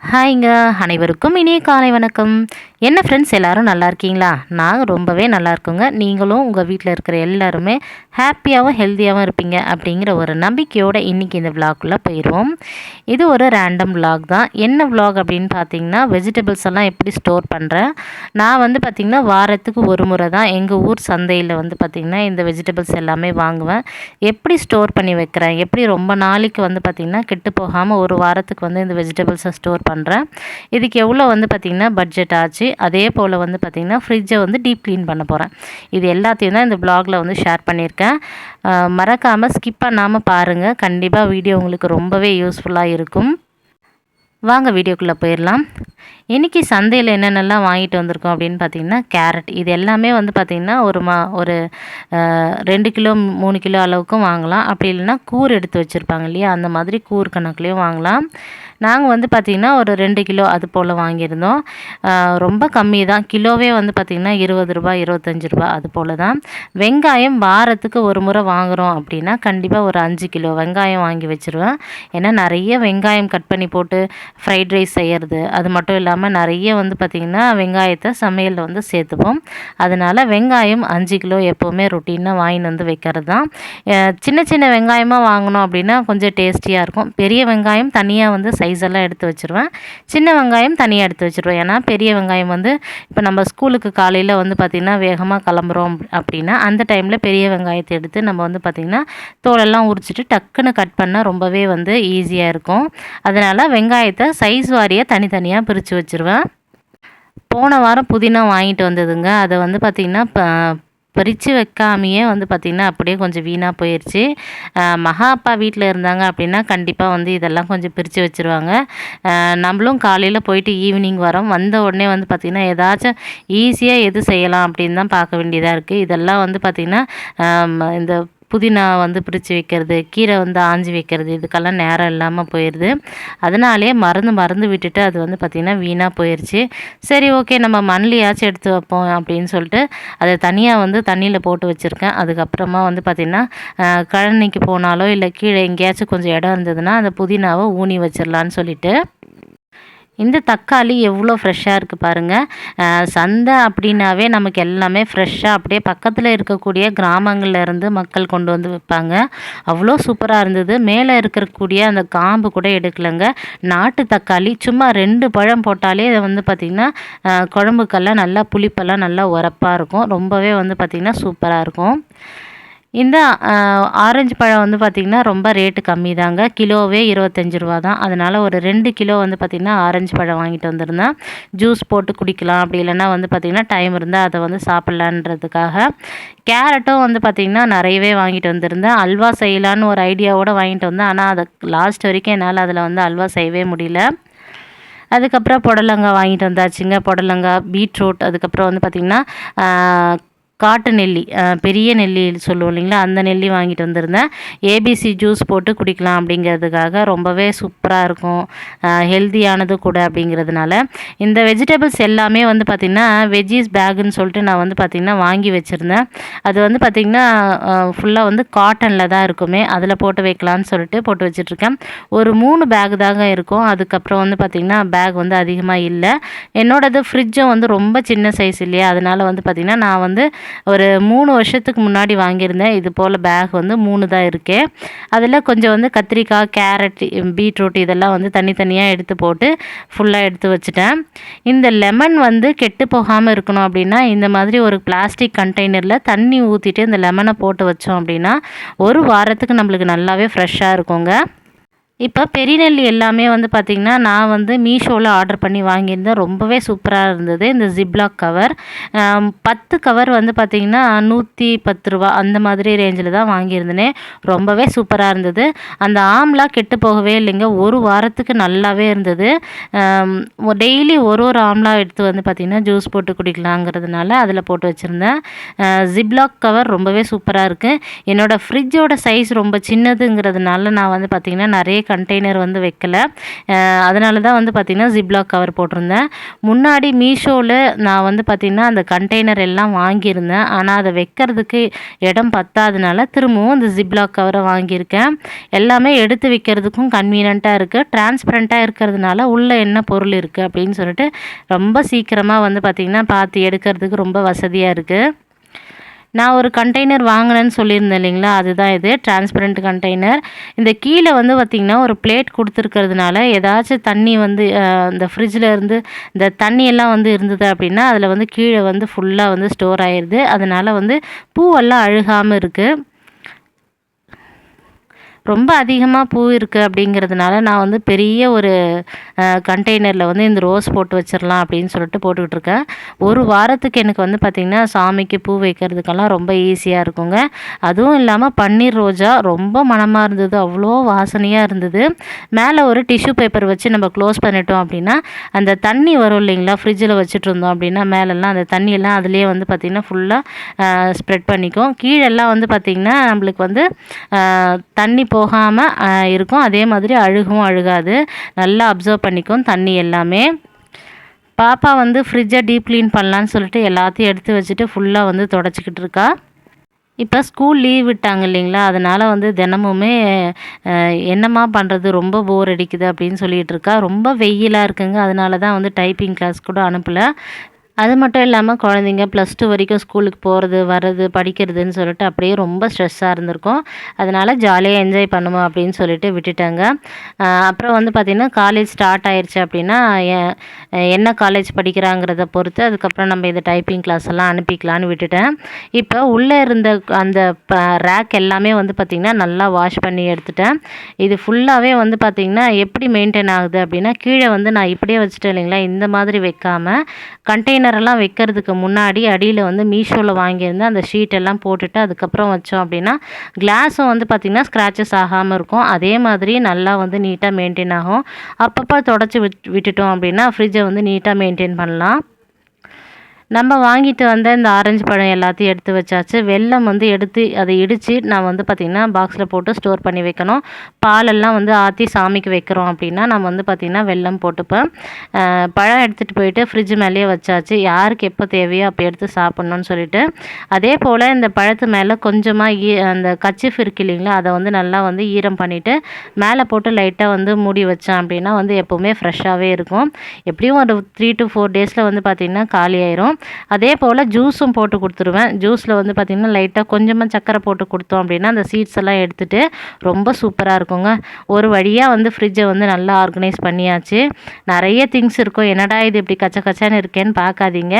ஹாய்ங்க அனைவருக்கும் இனிய காலை வணக்கம். என்ன ஃப்ரெண்ட்ஸ் எல்லோரும் நல்லா இருக்கீங்களா? நாங்கள் ரொம்பவே நல்லா இருக்கோங்க. நீங்களும் உங்கள் வீட்டில் இருக்கிற எல்லாருமே ஹாப்பியாகவும் ஹெல்த்தியாகவும் இருப்பீங்க அப்படிங்கிற ஒரு நம்பிக்கையோடு இன்றைக்கி இந்த விலாக்குள்ளே போயிடுவோம் இது ஒரு ரேண்டம் விலாக் தான். என்ன விலாக் அப்படின்னு பார்த்தீங்கன்னா வெஜிடபிள்ஸ் எல்லாம் எப்படி ஸ்டோர் பண்ணுறேன் நான் வந்து பார்த்திங்கன்னா வாரத்துக்கு ஒரு முறை தான் எங்கள் ஊர் சந்தையில் வந்து பார்த்திங்கன்னா இந்த வெஜிடபிள்ஸ் எல்லாமே வாங்குவேன். எப்படி ஸ்டோர் பண்ணி வைக்கிறேன்? எப்படி ரொம்ப நாளைக்கு வந்து பார்த்திங்கன்னா கெட்டு போகாமல் ஒரு வாரத்துக்கு வந்து இந்த வெஜிடபிள்ஸை ஸ்டோர் பண்ணுறேன் இதுக்கு எவ்வளோ வந்து பார்த்திங்கன்னா பட்ஜெட் ஆச்சு. அதே போல் வந்து பார்த்திங்கன்னா ஃப்ரிட்ஜை வந்து டீப் க்ளீன் பண்ண போகிறேன் இது எல்லாத்தையும் தான் இந்த பிளாகில் வந்து ஷேர் பண்ணியிருக்கேன். மறக்காமல் ஸ்கிப் பண்ணாமல் பாருங்கள் கண்டிப்பாக வீடியோ உங்களுக்கு ரொம்பவே யூஸ்ஃபுல்லாக இருக்கும். வாங்க வீடியோக்குள்ளே போயிடலாம். இன்றைக்கி சந்தையில் என்னென்னலாம் வாங்கிட்டு வந்திருக்கோம் அப்படின்னு பார்த்தீங்கன்னா கேரட் இது எல்லாமே வந்து பார்த்திங்கன்னா ஒரு மா ஒரு ரெண்டு கிலோ மூணு கிலோ அளவுக்கும் வாங்கலாம். அப்படி இல்லைன்னா கூர் எடுத்து வச்சுருப்பாங்க இல்லையா? அந்த மாதிரி கூர் கணக்குலேயும் வாங்கலாம். நாங்கள் வந்து பார்த்திங்கன்னா ஒரு ரெண்டு கிலோ அது போல் வாங்கியிருந்தோம். ரொம்ப கம்மி தான். கிலோவே வந்து பார்த்திங்கன்னா இருபது ரூபா இருபத்தஞ்சி ரூபா அது போல் தான். வெங்காயம் வாரத்துக்கு ஒரு முறை வாங்குகிறோம் அப்படின்னா கண்டிப்பாக ஒரு அஞ்சு கிலோ வெங்காயம் வாங்கி வச்சுருவேன். ஏன்னா நிறைய வெங்காயம் கட் பண்ணி போட்டு ஃப்ரைட் ரைஸ் செய்கிறது அது மட்டும் இல்லாமல் நிறைய வந்து பார்த்திங்கன்னா வெங்காயத்தை சமையலில் வந்து சேர்த்துப்போம். அதனால் வெங்காயம் அஞ்சு கிலோ எப்போவுமே ரொட்டீனாக வாங்கின்னு வந்து வைக்கிறது தான். சின்ன சின்ன வெங்காயமாக வாங்கினோம் அப்படின்னா கொஞ்சம் டேஸ்டியாக இருக்கும். பெரிய வெங்காயம் தனியாக வந்து சைஸ் எல்லாம் எடுத்து வச்சுருவேன். சின்ன வெங்காயம் தனியாக எடுத்து வச்சுருவேன். ஏன்னா பெரிய வெங்காயம் வந்து இப்போ நம்ம ஸ்கூலுக்கு காலையில் வந்து பார்த்திங்கன்னா வேகமாக கிளம்புறோம் அப்படின்னா அந்த டைமில் பெரிய வெங்காயத்தை எடுத்து நம்ம வந்து பார்த்திங்கன்னா தோலெல்லாம் உரிச்சிட்டு டக்குன்னு கட் பண்ணால் ரொம்பவே வந்து ஈஸியாக இருக்கும். அதனால் வெங்காயத்தை சைஸ் வாரியாக தனித்தனியாக பிரித்து வச்சுருவேன். போன வாரம் புதினா வாங்கிட்டு வந்ததுங்க. அதை வந்து பார்த்திங்கன்னா பறித்து வைக்காமையே வந்து பார்த்திங்கன்னா அப்படியே கொஞ்சம் வீணாக போயிடுச்சு மகா அப்பா வீட்டில் இருந்தாங்க அப்படின்னா கண்டிப்பாக வந்து இதெல்லாம் கொஞ்சம் பிரித்து வச்சுருவாங்க. நம்மளும் காலையில் போயிட்டு ஈவினிங் வரோம். வந்த உடனே வந்து பார்த்திங்கன்னா ஏதாச்சும் ஈஸியாக எது செய்யலாம் அப்படின்னு தான் பார்க்க வேண்டியதாக இருக்குது இதெல்லாம் வந்து பார்த்திங்கன்னா இந்த புதினா வந்து பிரித்து வைக்கிறது கீரை வந்து ஆஞ்சி வைக்கிறது இதுக்கெல்லாம் நேரம் இல்லாமல் போயிடுது அதனாலே மறந்து மறந்து விட்டுட்டு அது வந்து பார்த்திங்கன்னா வீணாக போயிடுச்சு சரி ஓகே நம்ம மண்லியாச்சும் எடுத்து வைப்போம் அப்படின்னு சொல்லிட்டு அதை தனியாக வந்து தண்ணியில் போட்டு வச்சுருக்கேன். அதுக்கப்புறமா வந்து பார்த்திங்கன்னா கழனிக்கு போனாலோ இல்லை கீழே எங்கேயாச்சும் கொஞ்சம் இடம் இருந்ததுன்னா அந்த புதினாவை ஊனி வச்சிடலான்னு சொல்லிட்டு இந்த தக்காளி எவ்வளோ ஃப்ரெஷ்ஷாக இருக்குது பாருங்கள் சந்தை அப்படின்னாவே நமக்கு எல்லாமே ஃப்ரெஷ்ஷாக அப்படியே பக்கத்தில் இருக்கக்கூடிய கிராமங்களில் இருந்து மக்கள் கொண்டு வந்து வைப்பாங்க. அவ்வளோ சூப்பராக இருந்தது. மேலே இருக்கக்கூடிய அந்த காம்பு கூட எடுக்கலைங்க. நாட்டு தக்காளி சும்மா ரெண்டு பழம் போட்டாலே இதை வந்து பார்த்திங்கன்னா குழம்புக்கெல்லாம் நல்லா புளிப்பெல்லாம் நல்லா உரப்பாக இருக்கும். ரொம்பவே வந்து பார்த்திங்கன்னா சூப்பராக இருக்கும். இந்த ஆரஞ்சு பழம் வந்து பார்த்திங்கன்னா ரொம்ப ரேட்டு கம்மி தாங்க கிலோவே இருபத்தஞ்சி ரூபா தான். அதனால் ஒரு ரெண்டு கிலோ வந்து பார்த்திங்கன்னா ஆரஞ்சு பழம் வாங்கிட்டு வந்திருந்தேன். ஜூஸ் போட்டு குடிக்கலாம். அப்படி இல்லைன்னா வந்து பார்த்திங்கன்னா டைம் இருந்தால் அதை வந்து சாப்பிட்லான்றதுக்காக கேரட்டும் வந்து பார்த்திங்கன்னா நிறையவே வாங்கிட்டு வந்திருந்தேன். அல்வா செய்யலான்னு ஒரு ஐடியாவோடு வாங்கிட்டு வந்தேன். ஆனால் அதை லாஸ்ட் வரைக்கும் என்னால் அதில் வந்து அல்வா செய்யவே முடியல. அதுக்கப்புறம் புடலங்காய் வாங்கிட்டு வந்தாச்சுங்க. புடலங்காய் பீட்ரூட் அதுக்கப்புறம் வந்து பார்த்திங்கன்னா காட்டு நெல்லி பெரிய நெல்லி சொல்லுவோம் இல்லைங்களா? அந்த நெல்லி வாங்கிட்டு வந்திருந்தேன். ஏபிசி ஜூஸ் போட்டு குடிக்கலாம் அப்படிங்கிறதுக்காக ரொம்பவே சூப்பராக இருக்கும். ஹெல்த்தியானது கூட அப்படிங்கிறதுனால. இந்த வெஜிடபிள்ஸ் எல்லாமே வந்து பார்த்திங்கன்னா வெஜ்ஜீஸ் பேக்குன்னு சொல்லிட்டு நான் வந்து பார்த்திங்கன்னா வாங்கி வச்சுருந்தேன். அது வந்து பார்த்திங்கன்னா ஃபுல்லாக வந்து காட்டனில் தான் இருக்குமே அதில் போட்டு வைக்கலான்னு சொல்லிட்டு போட்டு வச்சுட்ருக்கேன். ஒரு மூணு பேக் தாங்க இருக்கும். அதுக்கப்புறம் வந்து பார்த்திங்கன்னா பேக் வந்து அதிகமாக இல்லை. என்னோடது ஃப்ரிட்ஜும் வந்து ரொம்ப சின்ன சைஸ் இல்லையா? அதனால் வந்து பார்த்திங்கன்னா நான் வந்து ஒரு மூணு வருஷத்துக்கு முன்னாடி வாங்கியிருந்தேன். இது போல் பேக் வந்து மூணு தான் இருக்கே. அதில் கொஞ்சம் வந்து கத்திரிக்காய் கேரட் பீட்ரூட் இதெல்லாம் வந்து தனித்தனியாக எடுத்து போட்டு ஃபுல்லாக எடுத்து வச்சுட்டேன். இந்த லெமன் வந்து கெட்டு போகாமல் இருக்கணும் அப்படின்னா இந்த மாதிரி ஒரு பிளாஸ்டிக் கண்டெய்னரில் தண்ணி ஊற்றிட்டு இந்த லெமனை போட்டு வச்சோம் அப்படின்னா ஒரு வாரத்துக்கு நம்மளுக்கு நல்லாவே ஃப்ரெஷ்ஷாக இருக்குங்க. இப்போ பெரியநெல்லி எல்லாமே வந்து பார்த்திங்கன்னா நான் வந்து மீஷோவில் ஆர்டர் பண்ணி வாங்கியிருந்தேன். ரொம்பவே சூப்பராக இருந்தது. இந்த ஜிப்லாக் கவர் பத்து கவர் வந்து பார்த்திங்கன்னா நூற்றி பத்து ரூபா அந்த மாதிரி ரேஞ்சில் தான் வாங்கியிருந்தேனே. ரொம்பவே சூப்பராக இருந்தது. அந்த ஆம்லா கெட்டு போகவே இல்லைங்க. ஒரு வாரத்துக்கு நல்லாவே இருந்தது. டெய்லி ஒரு ஒரு ஆம்லா எடுத்து வந்து பார்த்திங்கன்னா ஜூஸ் போட்டு குடிக்கலாங்கிறதுனால அதில் போட்டு வச்சுருந்தேன். ஜிப்லாக் கவர் ரொம்பவே சூப்பராக இருக்குது என்னோடய ஃப்ரிட்ஜோட சைஸ் ரொம்ப சின்னதுங்கிறதுனால நான் வந்து பார்த்திங்கன்னா நிறைய கண்டெய்னர் வந்து வைக்கல. அதனால தான் வந்து பார்த்திங்கன்னா ஜிப்லாக் கவர் போட்டிருந்தேன். முன்னாடி மீஷோவில் நான் வந்து பார்த்திங்கன்னா அந்த கண்டெய்னர் எல்லாம் வாங்கியிருந்தேன். ஆனால் அதை வைக்கிறதுக்கு இடம் பத்தாதனால திரும்பவும் அந்த ஜிப்லாக் கவரை வாங்கியிருக்கேன். எல்லாமே எடுத்து வைக்கிறதுக்கும் கன்வீனியண்ட்டாக இருக்குது டிரான்ஸ்பரண்ட்டாக இருக்கிறதுனால உள்ளே என்ன பொருள் இருக்குது அப்படின்னு சொல்லிட்டு ரொம்ப சீக்கிரமாக வந்து பார்த்திங்கன்னா பார்த்து எடுக்கிறதுக்கு ரொம்ப வசதியாக இருக்குது நான் ஒரு கண்டெய்னர் வாங்கினேன்னு சொல்லியிருந்தேன் இல்லைங்களா? அதுதான் இது. டிரான்ஸ்பரண்ட் கண்டெய்னர் இந்த கீழே வந்து பார்த்திங்கன்னா ஒரு பிளேட் கொடுத்துருக்கிறதுனால ஏதாச்சும் தண்ணி வந்து இந்த ஃப்ரிட்ஜில் இருந்து இந்த தண்ணியெல்லாம் வந்து இருந்தது அப்படின்னா அதில் வந்து கீழே வந்து ஃபுல்லாக வந்து ஸ்டோர் ஆயிடுது அதனால் வந்து பூவெல்லாம் அழுகாமல் இருக்குது ரொம்ப அதிகமாக பூ இருக்குது அப்படிங்கிறதுனால நான் வந்து பெரிய ஒரு கண்டெய்னரில் வந்து இந்த ரோஸ் போட்டு வச்சிடலாம் அப்படின்னு சொல்லிட்டு போட்டுக்கிட்டு இருக்கேன். ஒரு வாரத்துக்கு எனக்கு வந்து பார்த்திங்கன்னா சாமிக்கு பூ வைக்கிறதுக்கெல்லாம் ரொம்ப ஈஸியாக இருக்குங்க. அதுவும் இல்லாமல் பன்னீர் ரோஜா ரொம்ப மனமாக இருந்தது அவ்வளோ வாசனையாக இருந்தது. மேலே ஒரு டிஷ்யூ பேப்பர் வச்சு நம்ம க்ளோஸ் பண்ணிட்டோம் அப்படின்னா அந்த தண்ணி வரும் இல்லைங்களா ஃப்ரிட்ஜில் வச்சுட்டு இருந்தோம் அப்படின்னா மேலெல்லாம் அந்த தண்ணியெல்லாம் அதுலேயே வந்து பார்த்திங்கன்னா ஃபுல்லாக ஸ்ப்ரெட் பண்ணிக்கும். கீழெல்லாம் வந்து பார்த்திங்கன்னா நம்மளுக்கு வந்து தண்ணி போகாமல் இருக்கும். அதே மாதிரி அழுகும் அழுகாது. நல்லா அப்சர்வ் பண்ணிக்கும் தண்ணி எல்லாமே. பாப்பா வந்து ஃப்ரிட்ஜை டீப் க்ளீன் பண்ணலான்னு சொல்லிட்டு எல்லாத்தையும் எடுத்து வச்சுட்டு ஃபுல்லாக வந்து தொடச்சிக்கிட்டு இருக்கா. இப்போ ஸ்கூல் லீவ் விட்டாங்க இல்லைங்களா? அதனால் வந்து தினமுமே என்னம்மா பண்ணுறது ரொம்ப போர் அடிக்குது அப்படின்னு சொல்லிகிட்டு இருக்கா. ரொம்ப வெயிலாக இருக்குங்க. அதனால தான் வந்து டைப்பிங் கிளாஸ் கூட அனுப்பலை. அது மட்டும் இல்லாமல் குழந்தைங்க ப்ளஸ் டூ வரைக்கும் ஸ்கூலுக்கு போகிறது வர்றது படிக்கிறதுன்னு சொல்லிட்டு அப்படியே ரொம்ப ஸ்ட்ரெஸ்ஸாக இருந்திருக்கும். அதனால் ஜாலியாக என்ஜாய் பண்ணுவோம் அப்படின்னு சொல்லிட்டு விட்டுட்டாங்க. அப்புறம் வந்து பார்த்திங்கன்னா காலேஜ் ஸ்டார்ட் ஆயிடுச்சு அப்படின்னா என்ன காலேஜ் படிக்கிறாங்கிறத பொறுத்து அதுக்கப்புறம் நம்ம இதை டைப்பிங் கிளாஸ் எல்லாம் அனுப்பிக்கலான்னு விட்டுட்டேன். இப்போ உள்ளே இருந்த அந்த ரேக் எல்லாமே வந்து பார்த்திங்கன்னா நல்லா வாஷ் பண்ணி எடுத்துட்டேன். இது ஃபுல்லாகவே வந்து பார்த்திங்கன்னா எப்படி மெயின்டைன் ஆகுது அப்படின்னா கீழே வந்து நான் இப்படியே வச்சுட்டேன் இல்லைங்களா இந்த மாதிரி வைக்காமல் கண்டெய்னர் கண்டெய்னரெல்லாம் வைக்கிறதுக்கு முன்னாடி அடியில் வந்து மீஷோவில் வாங்கியிருந்து அந்த ஷீட்டெல்லாம் போட்டுட்டு அதுக்கப்புறம் வச்சோம் அப்படின்னா கிளாஸும் வந்து பார்த்திங்கன்னா ஸ்க்ராச்சஸ் ஆகாமல் இருக்கும். அதே மாதிரி நல்லா வந்து நீட்டாக மெயின்டைன் ஆகும். அப்பப்போ தொடச்சி விட் விட்டுட்டோம் அப்படின்னா ஃப்ரிட்ஜை வந்து நீட்டாக மெயின்டைன் பண்ணலாம். நம்ம வாங்கிட்டு வந்த இந்த ஆரஞ்சு பழம் எல்லாத்தையும் எடுத்து வச்சாச்சு. வெல்லம் வந்து எடுத்து அதை இடித்து நான் வந்து பார்த்திங்கன்னா பாக்ஸில் போட்டு ஸ்டோர் பண்ணி வைக்கணும். பாலெல்லாம் வந்து ஆற்றி சாமிக்கு வைக்கிறோம் அப்படின்னா நம்ம வந்து பார்த்திங்கன்னா வெல்லம் போட்டுப்பேன். பழம் எடுத்துகிட்டு போயிட்டு ஃப்ரிட்ஜ் மேலேயே வச்சாச்சு. யாருக்கு எப்போ தேவையோ அப்போ எடுத்து சாப்பிட்ணுன்னு சொல்லிட்டு. அதே போல் இந்த பழத்து மேலே கொஞ்சமாக ஈ அந்த கச்சிஃப் இருக்கு இல்லைங்களா அதை வந்து நல்லா வந்து ஈரம் பண்ணிவிட்டு மேலே போட்டு லைட்டாக வந்து மூடி வச்சேன் அப்படின்னா வந்து எப்போவுமே ஃப்ரெஷ்ஷாகவே இருக்கும். எப்படியும் ஒரு த்ரீ டு ஃபோர் டேஸில் வந்து பார்த்திங்கன்னா காலி ஆயிரும். அதே போல் ஜூஸும் போட்டு கொடுத்துருவேன். ஜூஸில் வந்து பார்த்திங்கன்னா லைட்டாக கொஞ்சமாக சக்கரை போட்டு கொடுத்தோம் அப்படின்னா அந்த சீட்ஸ் எல்லாம் எடுத்துகிட்டு ரொம்ப சூப்பராக இருக்குங்க. ஒரு வழியாக வந்து ஃப்ரிட்ஜை வந்து நல்லா ஆர்கனைஸ் பண்ணியாச்சு. நிறைய திங்ஸ் இருக்கும். என்னடா இது இப்படி கச்ச கச்சான்னு இருக்கேன்னு பார்க்காதீங்க.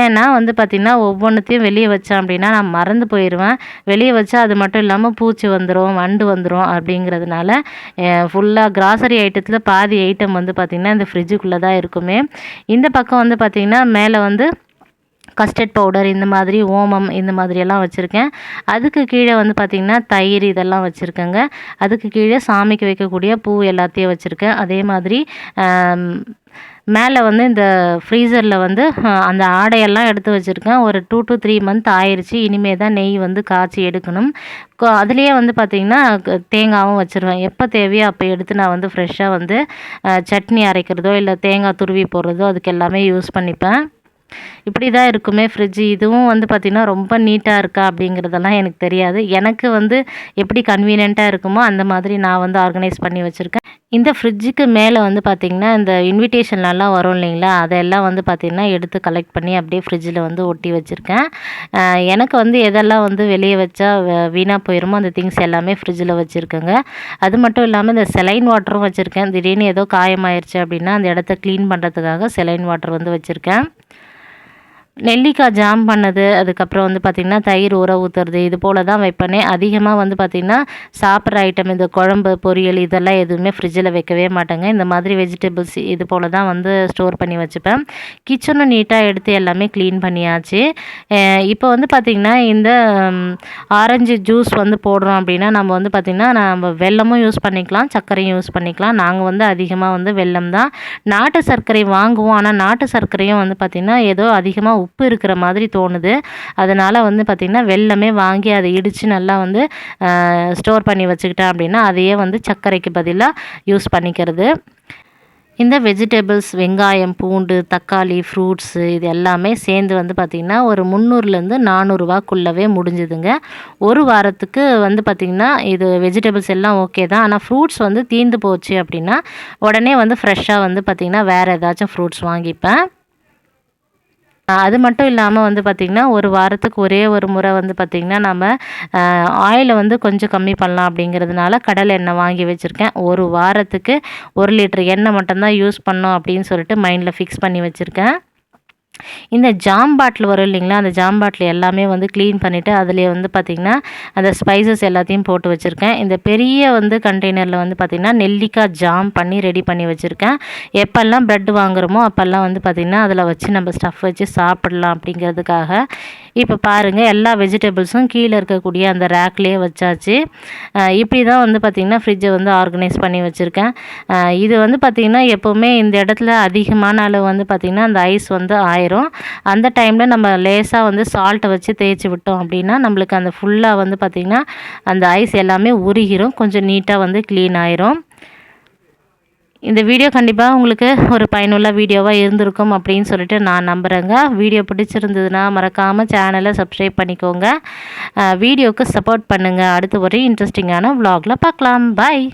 ஏன்னா வந்து பார்த்திங்கன்னா ஒவ்வொன்றுத்தையும் வெளியே வச்சேன் அப்படின்னா நான் மறந்து போயிடுவேன் வெளியே வச்சா அது மட்டும் இல்லாமல் பூச்சி வந்துடும் வண்டு வந்துடும் அப்படிங்கிறதுனால ஃபுல்லாக கிராசரி ஐட்டத்தில் பாதி ஐட்டம் வந்து பார்த்திங்கன்னா இந்த ஃப்ரிட்ஜுக்குள்ளே தான் இருக்குமே. இந்த பக்கம் வந்து பார்த்திங்கன்னா மேலே வந்து கஸ்டர்ட் பவுடர் இந்த மாதிரி ஓமம் இந்த மாதிரியெல்லாம் வச்சுருக்கேன். அதுக்கு கீழே வந்து பார்த்திங்கன்னா தயிர் இதெல்லாம் வச்சுருக்கேங்க. அதுக்கு கீழே சாமிக்கு வைக்கக்கூடிய பூ எல்லாத்தையும் வச்சுருக்கேன். அதே மாதிரி மேலே வந்து இந்த ஃப்ரீசரில் வந்து அந்த ஆடையெல்லாம் எடுத்து வச்சுருக்கேன். ஒரு டூ டு த்ரீ மந்த் ஆயிடுச்சு இனிமே தான் நெய் வந்து காய்ச்சி எடுக்கணும். அதுலேயே வந்து பார்த்திங்கன்னா தேங்காவும் வச்சுருவேன். எப்போ தேவையோ அப்போ எடுத்து நான் வந்து ஃப்ரெஷ்ஷாக வந்து சட்னி அரைக்கிறதோ இல்லை தேங்காய் துருவி போடுறதோ அதுக்கு எல்லாமே யூஸ் பண்ணிப்பேன். இப்படி தான் இருக்குமே ஃப்ரிட்ஜு இதுவும் வந்து பார்த்திங்கன்னா ரொம்ப நீட்டாக இருக்கா அப்படிங்கிறதெல்லாம் எனக்கு தெரியாது. எனக்கு வந்து எப்படி கன்வீனியண்ட்டாக இருக்குமோ அந்த மாதிரி நான் வந்து ஆர்கனைஸ் பண்ணி வச்சுருக்கேன். இந்த ஃப்ரிட்ஜுக்கு மேலே வந்து பார்த்திங்கன்னா இந்த இன்விடேஷன்லலாம் வரும் இல்லைங்களா? அதெல்லாம் வந்து பார்த்திங்கன்னா எடுத்து கலெக்ட் பண்ணி அப்படியே ஃப்ரிட்ஜில் வந்து ஒட்டி வச்சுருக்கேன். எனக்கு வந்து எதெல்லாம் வந்து வெளியே வச்சா வீணாக போயிருமோ அந்த திங்ஸ் எல்லாமே ஃப்ரிட்ஜில் வச்சுருக்கேங்க. அது மட்டும் இல்லாமல் இந்த செலைன் வாட்டரும் வச்சுருக்கேன். திடீர்னு ஏதோ காயமாயிருச்சு அப்படின்னா அந்த இடத்த க்ளீன் பண்ணுறதுக்காக செலைன் வாட்டர் வந்து வச்சுருக்கேன். நெல்லிக்காய் ஜாம் பண்ணது அதுக்கப்புறம் வந்து பார்த்திங்கன்னா தயிர் ஊற ஊற்றுறது இது போல் தான் வைப்பேனே. அதிகமாக வந்து பார்த்திங்கன்னா சாப்பிட்ற ஐட்டம் இந்த குழம்பு பொரியல் இதெல்லாம் எதுவுமே ஃப்ரிட்ஜில் வைக்கவே மாட்டேங்க. இந்த மாதிரி வெஜிடபிள்ஸ் இது போல் தான் வந்து ஸ்டோர் பண்ணி வச்சுப்பேன். கிச்சனும் நீட்டாக எடுத்து எல்லாமே க்ளீன் பண்ணியாச்சு. இப்போ வந்து பார்த்திங்கன்னா இந்த ஆரஞ்சு ஜூஸ் வந்து போடுறோம் அப்படின்னா நம்ம வந்து பார்த்திங்கன்னா நம்ம வெல்லமும் யூஸ் பண்ணிக்கலாம் சர்க்கரையும் யூஸ் பண்ணிக்கலாம். நாங்கள் வந்து அதிகமாக வந்து வெல்லம் தான். நாட்டு சர்க்கரை வாங்குவோம். ஆனால் நாட்டு சர்க்கரையும் வந்து பார்த்திங்கன்னா ஏதோ அதிகமாக உப்பு இருக்கிற மாதிரி தோணுது. அதனால் வந்து பார்த்திங்கன்னா வெள்ளமே வாங்கி அதை இடித்து நல்லா வந்து ஸ்டோர் பண்ணி வச்சுக்கிட்டேன் அப்படின்னா அதையே வந்து சர்க்கரைக்கு பதிலாக யூஸ் பண்ணிக்கிறது. இந்த வெஜிடபிள்ஸ் வெங்காயம் பூண்டு தக்காளி ஃப்ரூட்ஸு இது எல்லாமே சேர்ந்து வந்து பார்த்திங்கன்னா ஒரு முந்நூறுலேருந்து நானூறுரூவாக்குள்ளவே முடிஞ்சுதுங்க. ஒரு வாரத்துக்கு வந்து பார்த்திங்கன்னா இது வெஜிடபிள்ஸ் எல்லாம் ஓகே தான். ஆனால் ஃப்ரூட்ஸ் வந்து தீந்து போச்சு அப்படின்னா உடனே வந்து ஃப்ரெஷ்ஷாக வந்து பார்த்திங்கன்னா வேறு ஏதாச்சும் ஃப்ரூட்ஸ் வாங்கிப்பேன். அது மட்டும் இல்லாமல் வந்து பார்த்திங்கன்னா ஒரு வாரத்துக்கு ஒரே ஒரு முறை வந்து பார்த்திங்கன்னா நம்ம ஆயிலை வந்து கொஞ்சம் கம்மி பண்ணலாம் அப்படிங்கிறதுனால கடலை எண்ணெய் வாங்கி வச்சுருக்கேன். ஒரு வாரத்துக்கு ஒரு லிட்டர் எண்ணெய் மட்டும்தான் யூஸ் பண்ணோம் அப்படின்னு சொல்லிட்டு மைண்டில் ஃபிக்ஸ் பண்ணி வச்சுருக்கேன். இந்த ஜாம் பாட்டில் வரும் இல்லைங்களா? அந்த ஜாம் பாட்டில் எல்லாமே வந்து க்ளீன் பண்ணிவிட்டு அதிலே வந்து பார்த்திங்கன்னா அந்த ஸ்பைசஸ் எல்லாத்தையும் போட்டு வச்சுருக்கேன். இந்த பெரிய வந்து கண்டெய்னரில் வந்து பார்த்திங்கன்னா நெல்லிக்காய் ஜாம் பண்ணி ரெடி பண்ணி வச்சுருக்கேன். எப்போல்லாம் ப்ரெட் வாங்குகிறோமோ அப்போல்லாம் வந்து பார்த்திங்கன்னா அதில் வச்சு நம்ம ஸ்டஃப் வச்சு சாப்பிட்லாம் அப்படிங்கிறதுக்காக இப்போ பாருங்கள் எல்லா வெஜிடபிள்ஸும் கீழே இருக்கக்கூடிய அந்த ரேக்லேயே வச்சாச்சு. இப்படி தான் வந்து பார்த்திங்கன்னா ஃப்ரிட்ஜை வந்து ஆர்கனைஸ் பண்ணி வச்சுருக்கேன். இது வந்து பார்த்திங்கன்னா எப்போவுமே இந்த இடத்துல அதிகமான அளவு வந்து பார்த்திங்கன்னா அந்த ஐஸ் வந்து ஆயிரும். அந்த டைமில் நம்ம லேசாக வந்து சால்ட்டை வச்சு தேய்ச்சி விட்டோம் அப்படின்னா நம்மளுக்கு அந்த ஃபுல்லாக வந்து பார்த்திங்கன்னா அந்த ஐஸ் எல்லாமே உருகிரும் கொஞ்சம் நீட்டாக வந்து க்ளீன் ஆயிரும். இந்த வீடியோ கண்டிப்பாக உங்களுக்கு ஒரு பயனுள்ள வீடியோவாக இருந்திருக்கும் அப்படின்னு சொல்லிட்டு நான் நம்புகிறேங்க வீடியோ பிடிச்சிருந்ததுன்னா மறக்காமல் சேனலை சப்ஸ்கிரைப் பண்ணிக்கோங்க. வீடியோவுக்கு சப்போர்ட் பண்ணுங்கள் அடுத்து ஒரு இன்ட்ரெஸ்டிங்கான விலாகில் பார்க்கலாம். பாய்